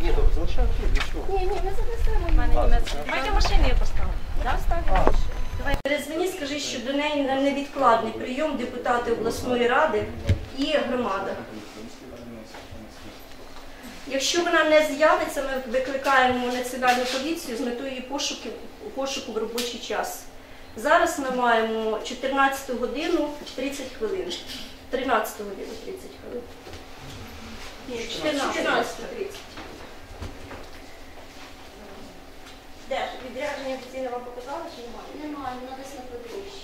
Ні, добре, залишаємо тут, для чого? Ні, ні, ми занесемо. У мене німецька. Давайте машини я поставлю. Да, ставимо. Давай перезвоні, скажи, що до неї на невідкладний прийом депутати обласної ради і громада. Якщо вона не з'явиться, ми викликаємо національну поліцію з метою її пошуку, пошуку в робочий час. Зараз ми маємо 14 годину 30 хвилин. 13 годину 30 хвилин. Ні, 14 30. Де? Відрядження офіційно вам показали чи немає? Немає, вона десь на подвищі.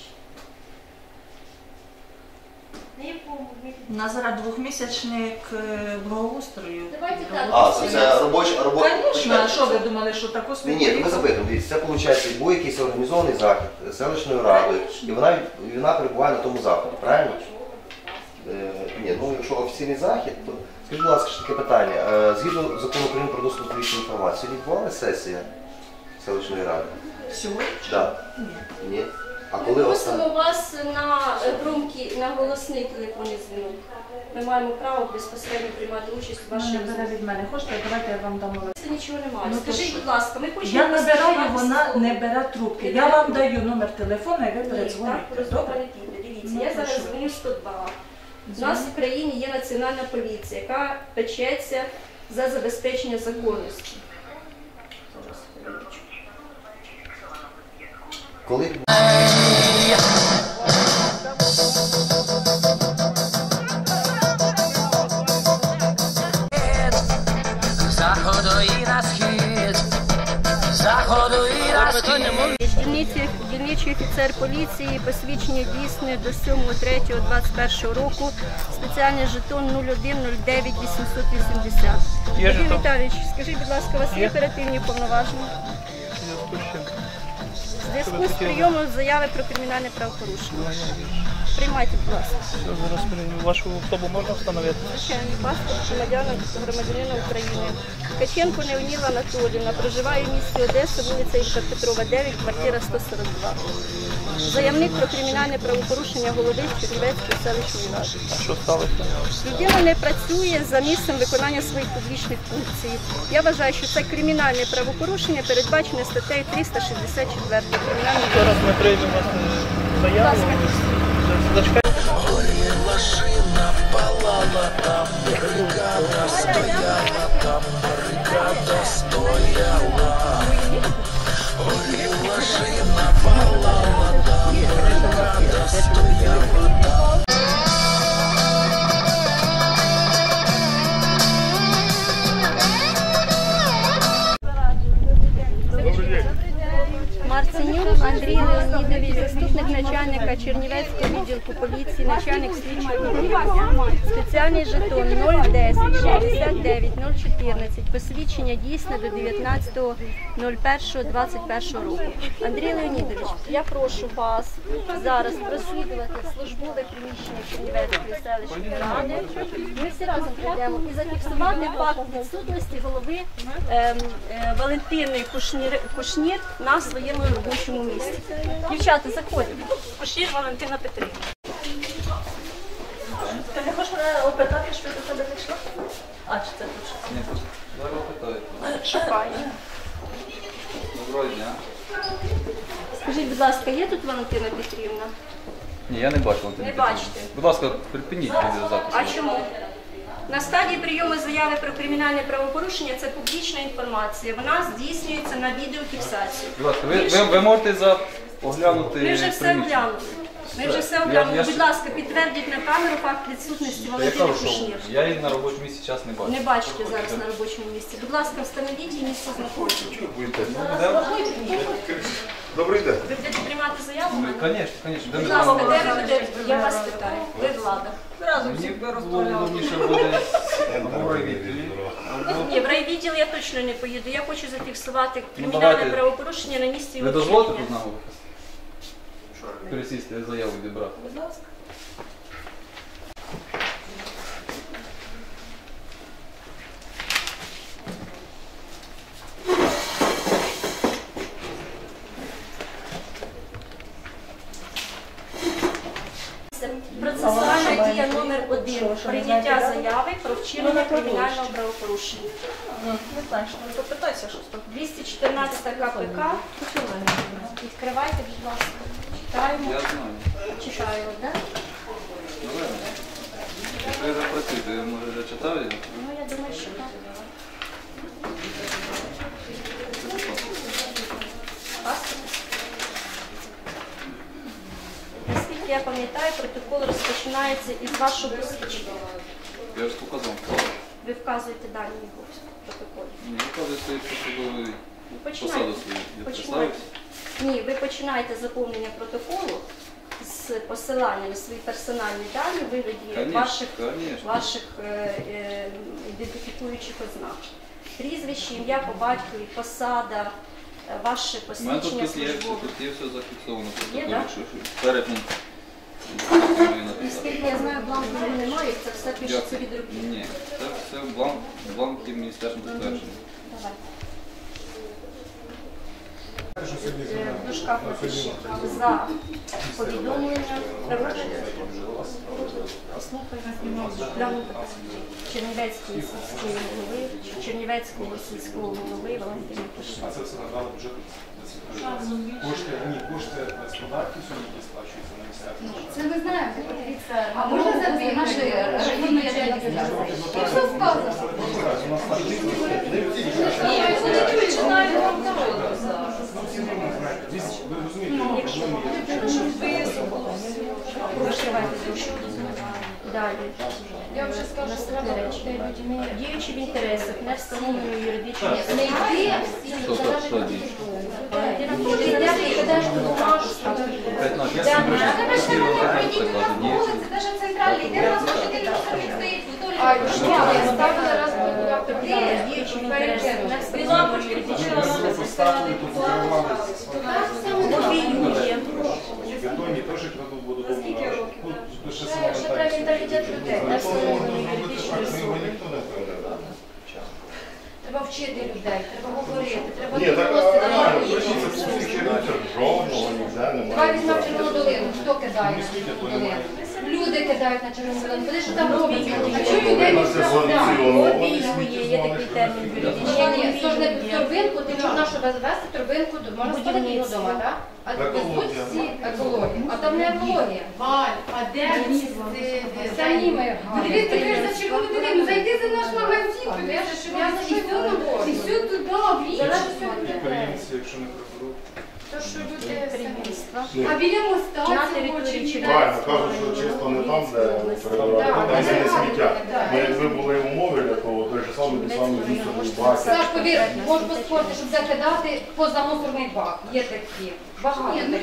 На якому У нас зараз двохмісячник е, благоустрою. Давайте так. А, це, це робоча робота. Звісно, а що ви думали, що таку Ні, ні, ну ми запитуємо. Дивіться, це виходить, був якийсь організований захід е, селищною радою, і вона, від- вона перебуває на тому заході, правильно? Е, ні, ну якщо офіційний захід, то скажіть, будь ласка, ще таке питання. Е, згідно закону України про доступ до публічної інформації, відбувалася сесія селищної ради? Сьогодні? Так. Ні. Ні. А Ми просимо вас на е, громкий, на голосний телефонний дзвінок. Ми маємо право безпосередньо приймати участь у Ну, вашій не від мене. Хочете, давайте я вам дам. Це нічого немає. Ну, то Скажіть, що? будь ласка, ми хочемо Я набираю, поспілкуватися вона з не бере трубки. Я вам даю номер телефону, і ви Ні, так передзвоните. розмова Добре? не піде. Дивіться, Ну, я то зараз що? дзвоню 102. У нас в країні є національна поліція, яка печеться за забезпечення законності. Зараз, хвилиночку. Коли заходу і на схід, заходу і на схід. Дільниці, дільничий офіцер поліції, посвідчення дійсне до 7.3.21 року, спеціальний жетон 0109 880. Юрій Віталійович, скажіть, будь ласка, у вас є оперативні повноваження? В зв'язку з прийомом заяви про кримінальне правопорушення. Приймайте, будь ласка. Зараз вашу особу можна встановити? Звичайний паспорт громадянина, громадянина України. Ткаченко Неоніла Анатоліївна, проживає в місті Одеса, вулиця Ілька Петрова, 9, квартира 142. Заявник про кримінальне правопорушення голови Чернівецької селищної ради. Що сталося? Людина не працює за місцем виконання своїх публічних функцій. Я вважаю, що це кримінальне правопорушення, передбачене статтею 364 кримінального Зараз ми приймемо заяву. Машина палала, там стояла, там бригада стояла. Ой, машина палала, відділку поліції, начальник слідчого. Спеціальний жетон 010 69 014. Посвідчення дійсне до 19.01.21 року. Андрій Леонідович, я прошу вас зараз прослідувати службове приміщення Чернівецької селищної ради. Ми всі разом прийдемо і зафіксувати факт відсутності голови ем, е, Валентини Кушнір, Кушнір на своєму робочому місці. Дівчата, заходимо. Кушнір Валентина Петрівна. Опитати, що до тебе прийшла? А, чи це тут? Ні, зараз питають. Шукаю. Доброго дня. Скажіть, будь ласка, є тут Валентина Петрівна? Ні, я не бачу Валентину Не бачите. Будь ласка, припиніть відеозапис. А чому? На стадії прийому заяви про кримінальне правопорушення це публічна інформація. Вона здійснюється на відеофіксацію. Будь ласка, ви, ви, ви можете за оглянути Ми вже все приміщення? оглянули. Ми вже все я Будь ласка, підтвердіть на камеру факт відсутності кажу, Кушнір. я її на робочому місці час не бачу. Не бачите зараз на робочому місці. Будь ласка, встановіть її місце знаходження. Добрий день. Ви будете приймати заяву? Звісно, звісно. Де Будь ласка, де ви будете? Я вас питаю. Ви влада. Мені було удобніше буде в райвідділі, або... Ні, в райвідділ я точно не поїду. Я хочу зафіксувати кримінальне правопорушення на місці Ви дозволите тут нам пересісти заяву відібрати? Будь ласка. Процесуальна Дія номер один. Прийняття заяви про вчинення кримінального правопорушення. Не знаю, що не попитайся, що 214 КПК. Відкривайте, будь ласка. Читаємо. Я знаю. Читаю, так? Якщо я запрацюю, то я може вже читав його. Ну, я думаю, що так. Наскільки я пам'ятаю, протокол розпочинається із вашого свідчення. Я ж показав. Ви вказуєте дані його в протоколі. Ні, вказує свої посадові Починайте. посаду свою. Я Починайте. представився. Ні, ви починаєте заповнення протоколу з посиланням на свої персональні дані вигляді ваших, конечно. ваших е, е, ідентифікуючих ознак. Прізвище, ім'я по батькові, посада, е, ваше У мене тут, посвідчення тут, є, службове. тут є все зафіксовано. Є, да? що. перепін. Наскільки я знаю, бланків немає, це все пишеться від руки. Ні, це все бланк, бланки міністерства затверджені. Давай. Е, В дужках напишіть за повідомлення Чернівецької сільської голови, Чернівецького сільського голови Валентина Кишина. А це все набрали бюджету? Кошти, ні, кошти податків сьогодні сплачуються Це ми знаємо, це подивіться. А можна забити наші районні адміністрації? І все вказано. Ви розумієте, Розкривайте дужку. Далі. Я вже скажу, Діючи в інтересах не встановленої юридичної не всі, Що не? Ти і бумажку. П'ять ноль. Я Да, собі а тебе ж хотів немає, отримати прийдіть заклад. на Ні, вулиці, навіть центральний, де у нас може там собі стоїть в А, Толі. я ставила раз буду діючи в інтересах не встановленої юридичної особи, поставили, тут закривали. лобіює. Бетонні теж кладуть воду дому на Тут ще Ще сама треба менталітет людей. Не встановленої юридичної особи. Треба вчити людей, треба говорити, треба Ні, так доносити. а, реально, прийшли це всі керівниця жодного ніде Давай немає. візьмемо червону долину. Хто кидає на червону долину? Люди кидають на червону долину. Вони що там роблять? А чому людей не Ні, торбинку, ти можна що вести торбинку, можна його вдома, так? А везуть всі екологію. А там не екологія. Валь, а де місце? Самі ми. Дивись, ти кажеш за червону долину, зайди за туди, якщо не приберуть. То що люди А біля моста Правильно, кажуть, що чисто не там, де перебирати, там де сміття. якби були умови той самий мусорний бак. Саш, повір, можеш поспорити, щоб закидати поза мусорний бак. Є такі. Багато. Ні, ну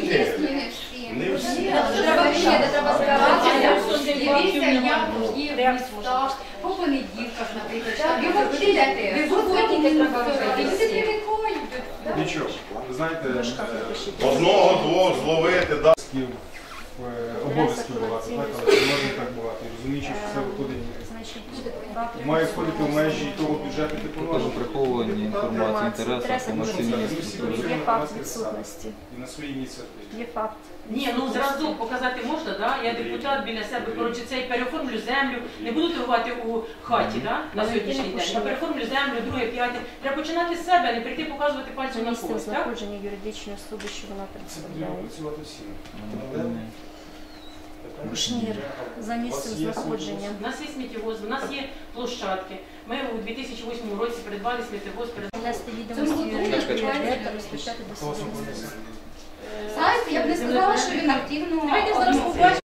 не всі. Не всі. Треба вчити, треба збиратися. Дивіться, як є в містах, по понеділках, наприклад. Його вчити. Ви Тільки треба робити. Люди. Нічого. Ви знаєте, Одного, двох зловити, да. багато, так, але не можна так. І розуміючи, що це виходить, Має входити в межі того бюджету, який Також повноважений. приховування інформації, інтересів, комерційні структури. Є факт відсутності. І на своїй ініціативі. Є факт. Ні, ну зразу показати можна, да? я депутат біля себе, коротше, цей переоформлю землю, не буду торгувати у хаті да? на сьогоднішній день. Я переоформлю землю, друге, п'яте. Треба починати з себе, а не прийти показувати пальцем на Місцем когось. Так? знаходження юридичної особи, що вона Будемо представляє. працювати всі. Бушнір за місцем знаходження. У нас є сміттєвоз, у нас є площадки. Ми у 2008 році придбали сміттєвоз Внести відомості та розпочати до розслідування. Знаєте, я б не сказала, що він активно.